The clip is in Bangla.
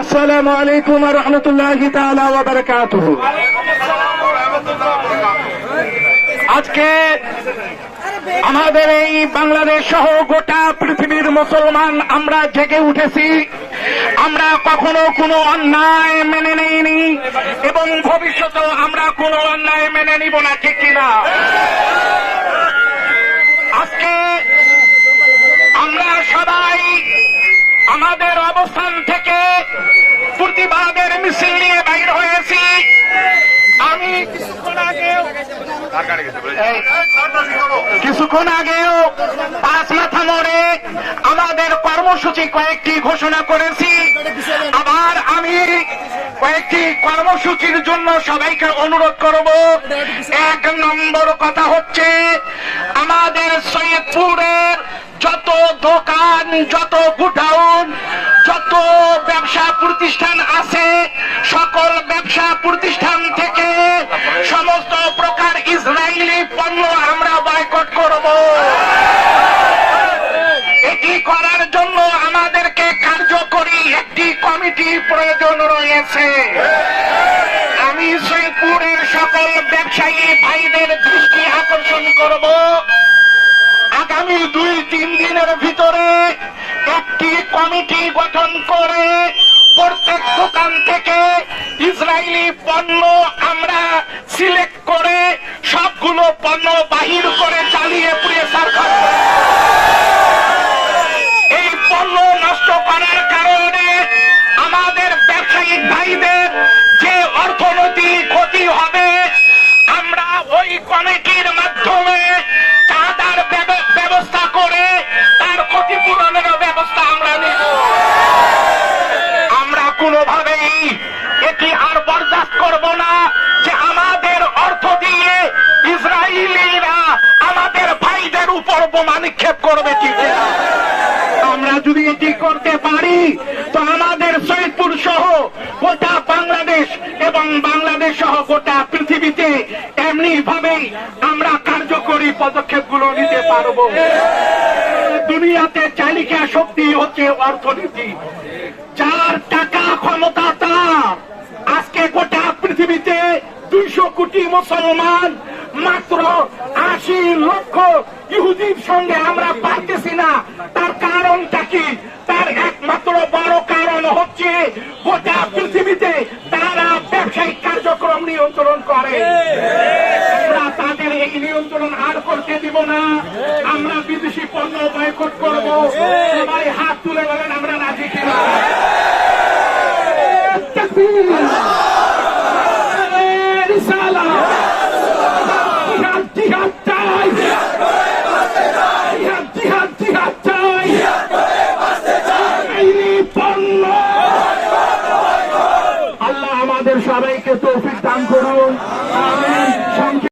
আসসালামু আলাইকুম রহমতুল্লাহ ওয়া বারাকাতুহু। আজকে আমাদের এই বাংলাদেশ সহ গোটা পৃথিবীর মুসলমান আমরা জেগে উঠেছি। আমরা কখনো কোনো অন্যায় মেনে নেইনি এবং ভবিষ্যতেও আমরা কোনো অন্যায় মেনে নিব না, ঠিক কিনা? কিছুক্ষণ আগেও পাঁচ মাথা মোড়ে আমাদের কর্মসূচি কয়েকটি ঘোষণা করেছি। আবার আমি কয়েকটি কর্মসূচির জন্য সবাইকে অনুরোধ করব। এক নম্বর কথা হচ্ছে, আমাদের সৈয়দপুরের যত দোকান, যত গুডাউন, যত ব্যবসা প্রতিষ্ঠান আছে, সকল ব্যবসা প্রতিষ্ঠান থেকে এটি করার জন্য আমাদেরকে কার্যকরী একটি কমিটি প্রয়োজন রয়েছে? আমি সৈয়দপুরের সকল ব্যবসায়ী ভাইদের দৃষ্টি আকর্ষণ করব। আগামী দুই, তিন দিনের ভিতরে একটি কমিটি গঠন করে প্রত্যেক দোকান থেকে ইসরায়েলি পণ্য আমরা নিক্ষেপ করবে আমরা যদি এটি করতে পারি, তো আমাদের সৈয়দপুর সহ গোটা বাংলাদেশ এবং বাংলাদেশ সহ গোটা পৃথিবীতে এমনি ভাবেই আমরা কার্যকরী পদক্ষেপগুলো নিতে পারব। দুনিয়াতে চালিকা শক্তি হচ্ছে অর্থনীতি। যার টাকা ক্ষমতা তার। আজকে গোটা পৃথিবীতে দুইশো কোটি মুসলমান মাত্র আশি লক্ষ ইহুদির সঙ্গে আমরা পারতেছি না। তার কারণটা কি? তার একমাত্র বড় কারণ হচ্ছে গোটা পৃথিবীতে তারা ব্যবসায়িক কার্যক্রম নিয়ন্ত্রণ করে। আমরা তাদের এই নিয়ন্ত্রণ আর করতে দিব না। আমরা বিদেশি পণ্য বয়কট করব। সবাই সবাইকে তো